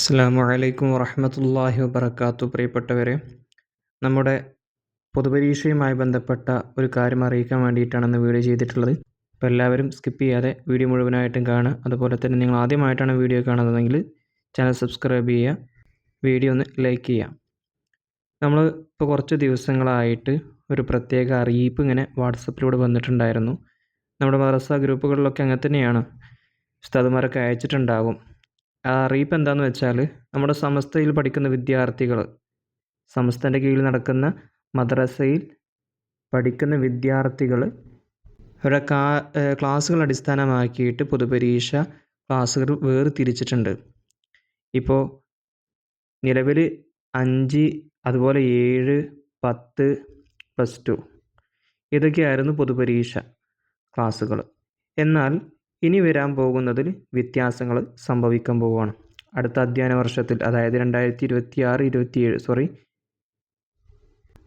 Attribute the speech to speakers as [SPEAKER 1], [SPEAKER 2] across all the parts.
[SPEAKER 1] അസ്സാമു അലൈക്കും വറഹമത്തല്ലാഹി വബർക്കാത്തു പ്രിയപ്പെട്ടവരെ നമ്മുടെ പൊതുപരീക്ഷയുമായി ബന്ധപ്പെട്ട ഒരു കാര്യം അറിയിക്കാൻ വേണ്ടിയിട്ടാണ് ഇന്ന് വീഡിയോ ചെയ്തിട്ടുള്ളത്. അപ്പോൾ എല്ലാവരും സ്കിപ്പ് ചെയ്യാതെ വീഡിയോ മുഴുവനായിട്ടും കാണുക. അതുപോലെ തന്നെ നിങ്ങൾ ആദ്യമായിട്ടാണ് വീഡിയോ കാണുന്നതെങ്കിൽ ചാനൽ സബ്സ്ക്രൈബ് ചെയ്യുക വീഡിയോ ഒന്ന് ലൈക്ക് ചെയ്യുക. നമ്മൾ ഇപ്പോൾ കുറച്ച് ദിവസങ്ങളായിട്ട് ഒരു പ്രത്യേക അറിയിപ്പ് ഇങ്ങനെ വാട്സപ്പിലൂടെ വന്നിട്ടുണ്ടായിരുന്നു. നമ്മുടെ മദ്രസ ഗ്രൂപ്പുകളിലൊക്കെ അങ്ങനെ തന്നെയാണ് ഉസ്താദുമാരൊക്കെ അയച്ചിട്ടുണ്ടാകും ആ അറിയിപ്പ് എന്താണെന്ന് വെച്ചാൽ നമ്മുടെ സമസ്തയിൽ പഠിക്കുന്ന വിദ്യാർത്ഥികൾ സമസ്തന്റെ കീഴിൽ നടക്കുന്ന മദ്രസയിൽ പഠിക്കുന്ന വിദ്യാർത്ഥികൾ അവരുടെ കാ ക്ലാസ്സുകൾ അടിസ്ഥാനമാക്കിയിട്ട് പൊതുപരീക്ഷ ക്ലാസ്സുകൾ വേർതിരിച്ചിട്ടുണ്ട്. ഇപ്പോൾ നിലവിൽ അഞ്ച് അതുപോലെ ഏഴ് പത്ത് പ്ലസ് ടു ഇതൊക്കെയായിരുന്നു പൊതുപരീക്ഷ ക്ലാസ്സുകൾ എന്നാൽ ഇനി വരാൻ പോകുന്നതിൽ വ്യത്യാസങ്ങൾ സംഭവിക്കാൻ പോവുകയാണ്. അടുത്ത അധ്യയന വർഷത്തിൽ അതായത് രണ്ടായിരത്തി ഇരുപത്തി ആറ് ഇരുപത്തിയേഴ് സോറി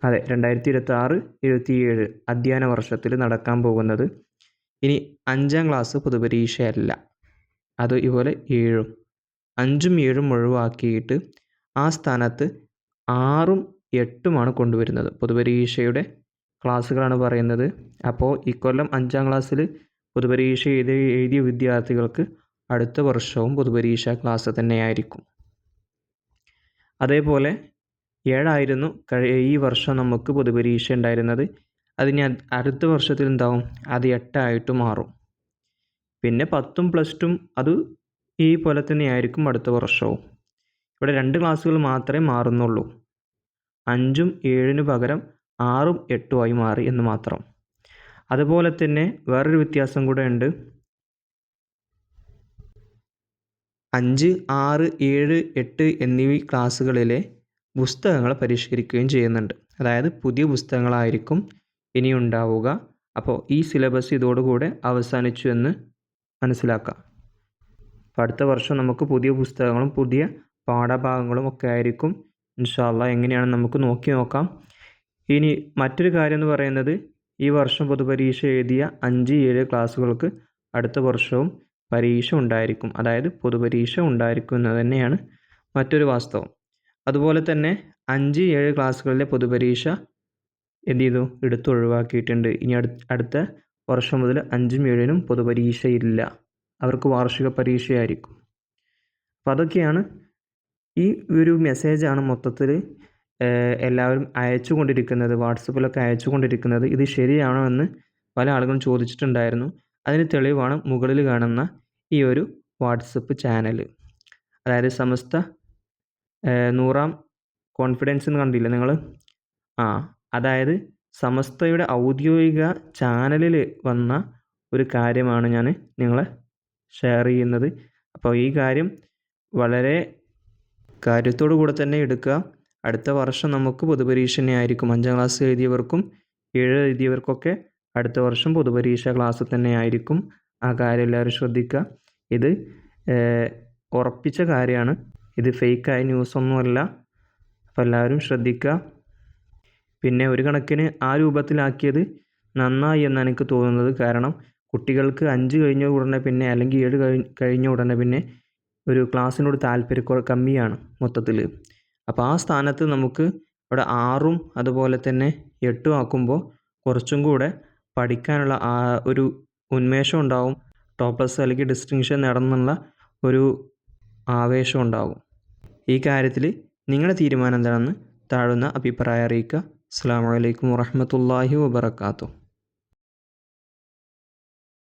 [SPEAKER 1] അതെ രണ്ടായിരത്തി ഇരുപത്തി ആറ് ഇരുപത്തിയേഴ് അധ്യയന വർഷത്തിൽ നടക്കാൻ പോകുന്നത് ഇനി അഞ്ചാം ക്ലാസ് പൊതുപരീക്ഷയല്ല. അത് ഇതുപോലെ ഏഴും അഞ്ചും ഏഴും ഒഴിവാക്കിയിട്ട് ആ സ്ഥാനത്ത് ആറും എട്ടുമാണ് കൊണ്ടുവരുന്നത്. പൊതുപരീക്ഷയുടെ ക്ലാസ്സുകളാണ് പറയുന്നത്. അപ്പോൾ ഇക്കൊല്ലം അഞ്ചാം ക്ലാസ്സിൽ പൊതുപരീക്ഷ എഴുതി എഴുതിയ വിദ്യാർത്ഥികൾക്ക് അടുത്ത വർഷവും പൊതുപരീക്ഷ ക്ലാസ് തന്നെയായിരിക്കും. അതേപോലെ ഏഴായിരുന്നു ഈ വർഷം നമുക്ക് പൊതുപരീക്ഷ ഉണ്ടായിരുന്നത്. അതിന് അടുത്ത വർഷത്തിൽ എന്താവും? അത് എട്ടായിട്ട് മാറും. പിന്നെ പത്തും പ്ലസ് ടും അത് ഈ പോലെ തന്നെയായിരിക്കും അടുത്ത വർഷവും. ഇവിടെ രണ്ട് ക്ലാസ്സുകൾ മാത്രമേ മാറുന്നുള്ളൂ. അഞ്ചും ഏഴിന് പകരം ആറും എട്ടുമായി മാറി എന്ന് മാത്രം. അതുപോലെ തന്നെ വേറൊരു വ്യത്യാസം കൂടെ ഉണ്ട്. അഞ്ച് ആറ് ഏഴ് എട്ട് എന്നീ ക്ലാസ്സുകളിലെ പുസ്തകങ്ങൾ പരിഷ്കരിക്കുകയും ചെയ്യുന്നുണ്ട്. അതായത് പുതിയ പുസ്തകങ്ങളായിരിക്കും ഇനി ഉണ്ടാവുക. അപ്പോൾ ഈ സിലബസ് ഇതോടുകൂടെ അവസാനിച്ചു എന്ന് മനസ്സിലാക്കാം. അപ്പോൾ അടുത്ത വർഷം നമുക്ക് പുതിയ പുസ്തകങ്ങളും പുതിയ പാഠഭാഗങ്ങളും ഒക്കെ ആയിരിക്കും. ഇൻഷാല്ല എങ്ങനെയാണ് നമുക്ക് നോക്കി നോക്കാം. ഇനി മറ്റൊരു കാര്യം എന്ന് പറയുന്നത് ഈ വർഷം പൊതുപരീക്ഷ എഴുതിയ അഞ്ച് ഏഴ് ക്ലാസ്സുകൾക്ക് അടുത്ത വർഷവും പരീക്ഷ ഉണ്ടായിരിക്കും. അതായത് പൊതുപരീക്ഷ ഉണ്ടായിരിക്കും എന്ന് തന്നെയാണ് മറ്റൊരു വാസ്തവം. അതുപോലെ തന്നെ അഞ്ച് ഏഴ് ക്ലാസ്സുകളിലെ പൊതുപരീക്ഷ എന്ത് ചെയ്തു? എടുത്ത് ഒഴിവാക്കിയിട്ടുണ്ട്. ഇനി അടുത്ത വർഷം മുതൽ അഞ്ചും ഏഴിനും പൊതുപരീക്ഷയില്ല അവർക്ക് വാർഷിക പരീക്ഷയായിരിക്കും. അപ്പം അതൊക്കെയാണ് ഈ ഒരു മെസ്സേജാണ് മൊത്തത്തിൽ എല്ലാവരും അയച്ചു കൊണ്ടിരിക്കുന്നത് വാട്സപ്പിലൊക്കെ അയച്ചു കൊണ്ടിരിക്കുന്നത് ഇത് ശരിയാണോ എന്ന് പല ആളുകളും ചോദിച്ചിട്ടുണ്ടായിരുന്നു. അതിന് തെളിവാണ് മുകളിൽ കാണുന്ന ഈ ഒരു വാട്സപ്പ് ചാനൽ. അതായത് സമസ്ത നൂറാം കോൺഫിഡൻസ് എന്ന് കണ്ടില്ല നിങ്ങൾ? ആ അതായത് സമസ്തയുടെ ഔദ്യോഗിക ചാനലിൽ വന്ന ഒരു കാര്യമാണ് ഞാൻ നിങ്ങളെ ഷെയർ ചെയ്യുന്നത്. അപ്പോൾ ഈ കാര്യം വളരെ കാര്യത്തോടു കൂടെ തന്നെ എടുക്കുക. അടുത്ത വർഷം നമുക്ക് പൊതുപരീക്ഷ തന്നെയായിരിക്കും അഞ്ചാം ക്ലാസ് എഴുതിയവർക്കും ഏഴ് എഴുതിയവർക്കൊക്കെ അടുത്ത വർഷം പൊതുപരീക്ഷ ക്ലാസ് തന്നെ ആയിരിക്കും. ആ കാര്യം എല്ലാവരും ശ്രദ്ധിക്കുക. ഇത് ഉറപ്പിച്ച കാര്യമാണ്. ഇത് ഫേക്കായ ന്യൂസൊന്നുമല്ല അപ്പോൾ എല്ലാവരും ശ്രദ്ധിക്കുക. പിന്നെ ഒരു കണക്കിന് ആ രൂപത്തിലാക്കിയത് നന്നായി എന്നാണ് എനിക്ക് തോന്നുന്നത്. കാരണം കുട്ടികൾക്ക് അഞ്ച് കഴിഞ്ഞ ഉടനെ പിന്നെ അല്ലെങ്കിൽ ഏഴ് കഴിഞ്ഞ ഉടനെ പിന്നെ ഒരു ക്ലാസ്സിനോട് താല്പര്യക്കുറ കമ്മിയാണ് മൊത്തത്തിൽ അപ്പോൾ ആ സ്ഥാനത്ത് നമുക്ക് ഇവിടെ ആറും അതുപോലെ തന്നെ എട്ടും ആക്കുമ്പോൾ കുറച്ചും കൂടെ പഠിക്കാനുള്ള ആ ഒരു ഉന്മേഷം ഉണ്ടാവും. പ്ലസ് അല്ലെങ്കിൽ ഡിസ്റ്റിങ്ഷൻ നേടുന്നുള്ള ഒരു ആവേശം ഉണ്ടാകും ഈ കാര്യത്തിൽ നിങ്ങളുടെ തീരുമാനം എന്താണെന്ന് താഴുന്ന അഭിപ്രായം അറിയിക്കുക. അസ്സാം വലൈക്കും വാഹമത്തല്ലാഹി വാബർക്കാത്തു